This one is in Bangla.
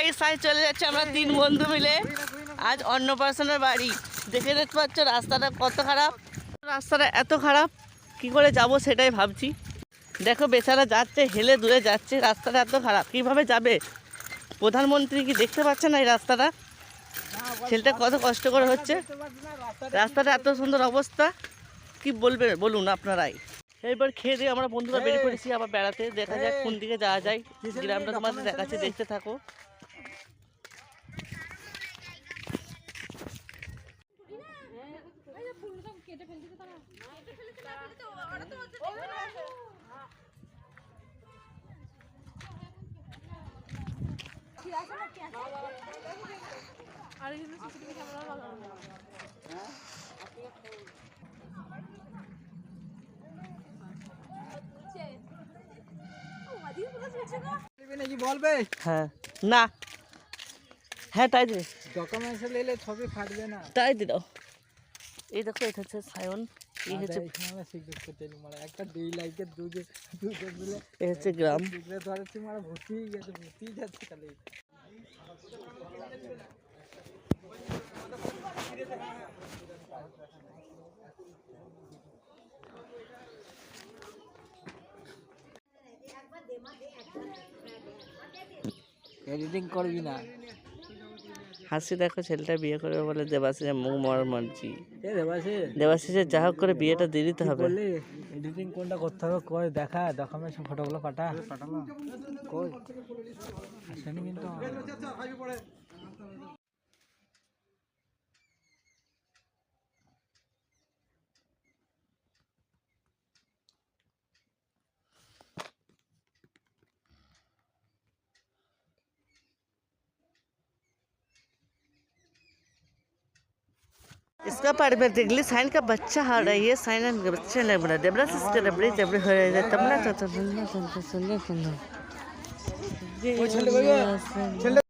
গাইস আজ চলে যাচ্ছে আমরা তিন বন্ধু মিলে। আজ অন্নপ্রাশনের বাড়ি। দেখে দেখতে পাচ্ছ রাস্তাটা কত খারাপ। রাস্তাটা এত খারাপ কি করে যাব সেটাই ভাবছি। দেখো বেচারা যাচ্ছে হেলে দূরে যাচ্ছে রাস্তাটা এত খারাপ। কীভাবে যাবে? প্রধানমন্ত্রী কি দেখতে পাচ্ছে না এই রাস্তাটা? ছেলেটা কত কষ্ট করে হচ্ছে। রাস্তাটা এত সুন্দর অবস্থা। কি বলবে বলুন আপনারাই। এরপর খেয়ে দিয়ে আমরা বন্ধুরা বেরিয়ে পড়েছি আবার বেড়াতে। দেখা যাক কোন দিকে যাওয়া যায়। গ্রামটা তোমাদের দেখাচ্ছে দেখতে থাকো। বলবে? হ্যাঁ। না। হ্যাঁ তাই দে। ডকুমেন্টস নিলে ছবি ফাটবে না। তাই দি দাও। এই দেখো এটা হচ্ছে সায়ন। এই হচ্ছে আমরা সিগারেট করতে এলি মারা। একটা দুই লাইকের দুধে দুধে দিলে এই হচ্ছে গ্রাম। ভর্তি হয়ে গেছে ভর্তি যাচ্ছে খালি এডিটিং করবি না। হাসি দেখো ছেলেটা বিয়ে করবে বলে দেবাশিসের মুখ মর মারছি। এ দেবাসে দেবাশিসের যা হোক করে বিয়েটা দিয়ে দিতে হবে। এডিটিং কোনটা করতে হবে কই? দেখা ডকুমেন্টস ফটোগুলো পাঠা। পাঠালো কই? আসেনি কিন্তু। इसका परमेर दिगली साइन का बच्चा हार रही है साइन का बच्चा नहीं बना देबरा सिस्टर डबरी जबरी हो रही है तब ना तो सुनना सुनना सुनना सुनना